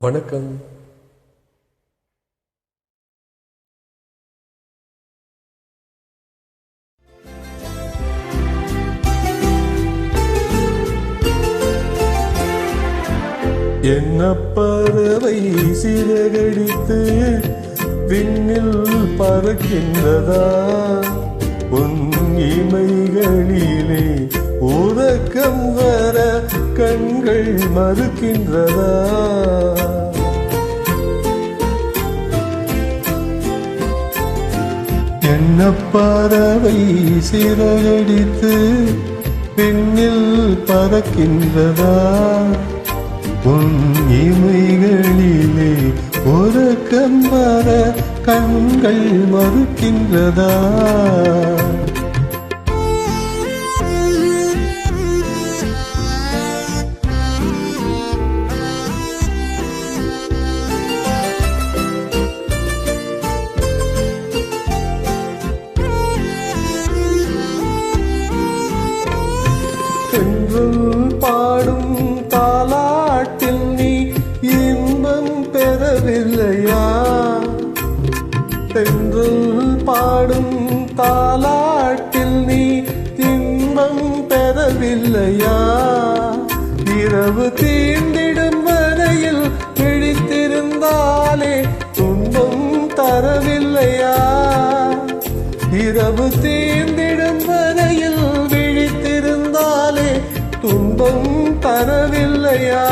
வணக்கம். என்ன பறவை சிறகடித்து விண்ணில் பறக்கின்றதா? உன் இமைகளிலே உறக்கம் வர கண்கள் மறுக்கின்றதா? இனப்பறவை சிறையடித்து பெண்ணில் பறக்கின்றதா? உன் இமைகளிலே ஒரு கம்பர கண்கள் மறுக்கின்றதா? என்றும் பாடும் பாலாட்டில் நீ இன்பம் பெறவில்லையா? என்றும் பாடும் தாலாட்டில் நீ இன்பம் பெறவில்லையா? இரவு தீண்டிடும் வரையில் விழித்திருந்தாலே துன்பம் தரவில்லையா? இரவு தீ தரவில்லையா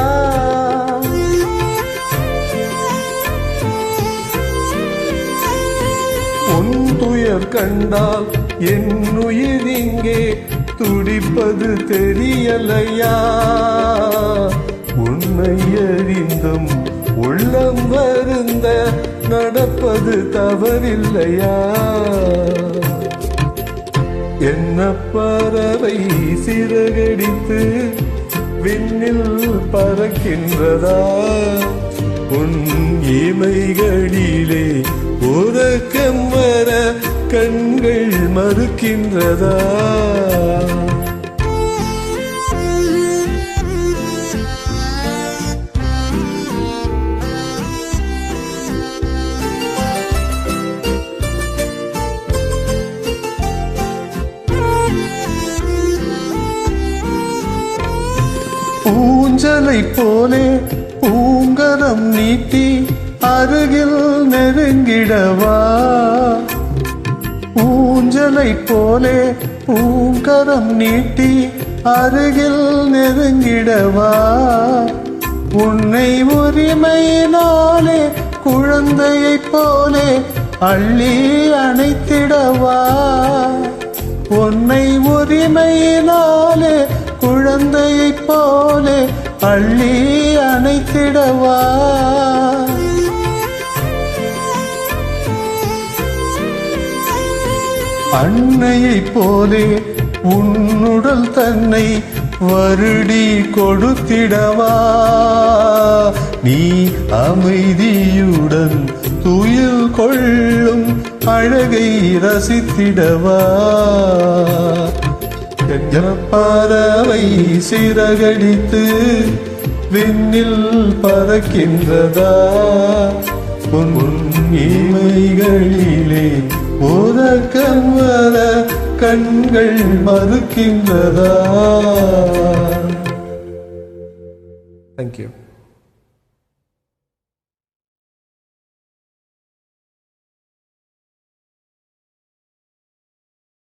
உன் துயர் கண்டால் என் உயிர் இங்கே துடிப்பது தெரியலையா? உன்னை அறிந்தும் உள்ளம் வருந்த நடப்பது தவறில்லையா? என்ன பறவை சிறகடித்து பறக்கின்றதா? உன் இமைகளிலே உறக்கம் வர கண்கள் மறுக்கின்றதா? ஊஞ்சலை போலே பூங்கரம் நீட்டி அருகில் நெருங்கிடவா? ஊஞ்சலை போலே பூங்கரம் நீட்டி அருகில் நெருங்கிடவா? உன்னை உரிமையினாலே குழந்தையைப் போலே அள்ளி அணைத்திடவா? உன்னை உரிமையினாலே அள்ளி அணைத்திடவா? அன்னையை போலே உன்னுடல் தன்னை வருடி கொடுத்திடவா? நீ அமைதியுடன் துயில் கொள்ளும் அழகை ரசித்திடவா? பறவை சிறகடித்து விண்ணில் பறக்கின்றதா? உன் இமைகளிலே உறக்கம் வர கண்கள் மறுக்கின்றதா? தேங்க்யூ